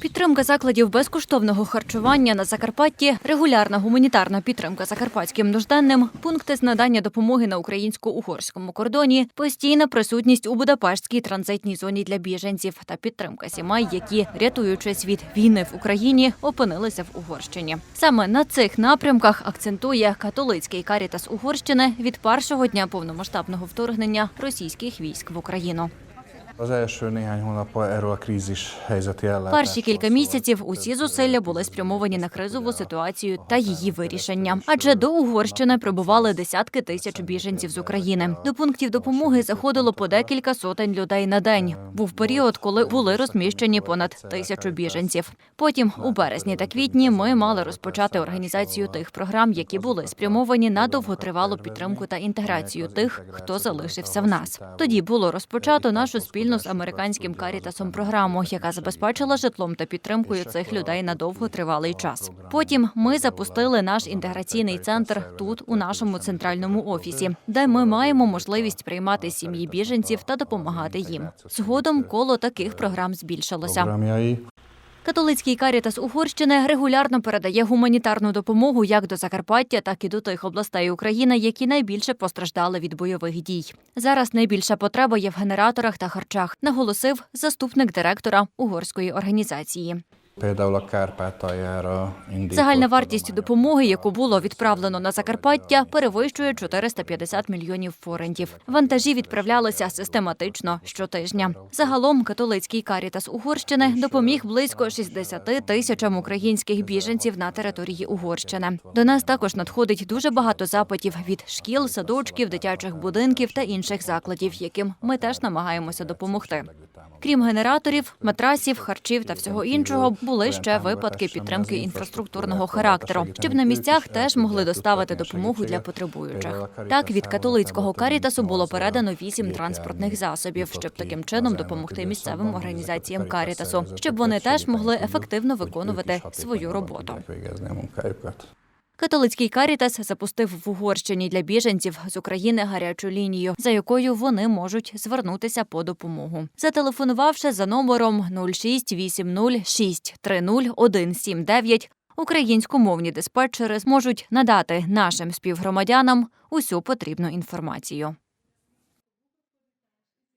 Підтримка закладів безкоштовного харчування на Закарпатті, регулярна гуманітарна підтримка закарпатським нужденним, пункти з надання допомоги на українсько-угорському кордоні, постійна присутність у Будапештській транзитній зоні для біженців та підтримка сімей, які, рятуючись від війни в Україні, опинилися в Угорщині. Саме на цих напрямках акцентує католицький карітас Угорщини від першого дня повномасштабного вторгнення російських військ в Україну. Перші кілька місяців усі зусилля були спрямовані на кризову ситуацію та її вирішення. Адже до Угорщини прибували десятки тисяч біженців з України. До пунктів допомоги заходило по декілька сотень людей на день. Був період, коли були розміщені понад тисячу біженців. Потім, у березні та квітні, ми мали розпочати організацію тих програм, які були спрямовані на довготривалу підтримку та інтеграцію тих, хто залишився в нас. Тоді було розпочато нашу спільну з американським карітасом програму, яка забезпечила житлом та підтримкою цих людей на довготривалий час. Потім ми запустили наш інтеграційний центр тут, у нашому центральному офісі, де ми маємо можливість приймати сім'ї біженців та допомагати їм. Згодом коло таких програм збільшилося. Католицький карітас Угорщини регулярно передає гуманітарну допомогу як до Закарпаття, так і до тих областей України, які найбільше постраждали від бойових дій. Зараз найбільша потреба є в генераторах та харчах, наголосив заступник директора угорської організації. Például a Kárpátaljára Загальна вартість допомоги, яку було відправлено на Закарпаття, перевищує 450 мільйонів форентів. Вантажі відправлялися систематично щотижня. Загалом католицький карітас Угорщини допоміг близько 60 тисячам українських біженців на території Угорщини. До нас також надходить дуже багато запитів від шкіл, садочків, дитячих будинків та інших закладів, яким ми теж намагаємося допомогти. Крім генераторів, матрасів, харчів та всього іншого, були ще випадки підтримки інфраструктурного характеру, щоб на місцях теж могли доставити допомогу для потребуючих. Так від католицького карітасу було передано вісім транспортних засобів, щоб таким чином допомогти місцевим організаціям карітасу, щоб вони теж могли ефективно виконувати свою роботу. Католицький карітас запустив в Угорщині для біженців з України гарячу лінію, за якою вони можуть звернутися по допомогу. Зателефонувавши за номером 0680630179, українськомовні диспетчери зможуть надати нашим співгромадянам усю потрібну інформацію.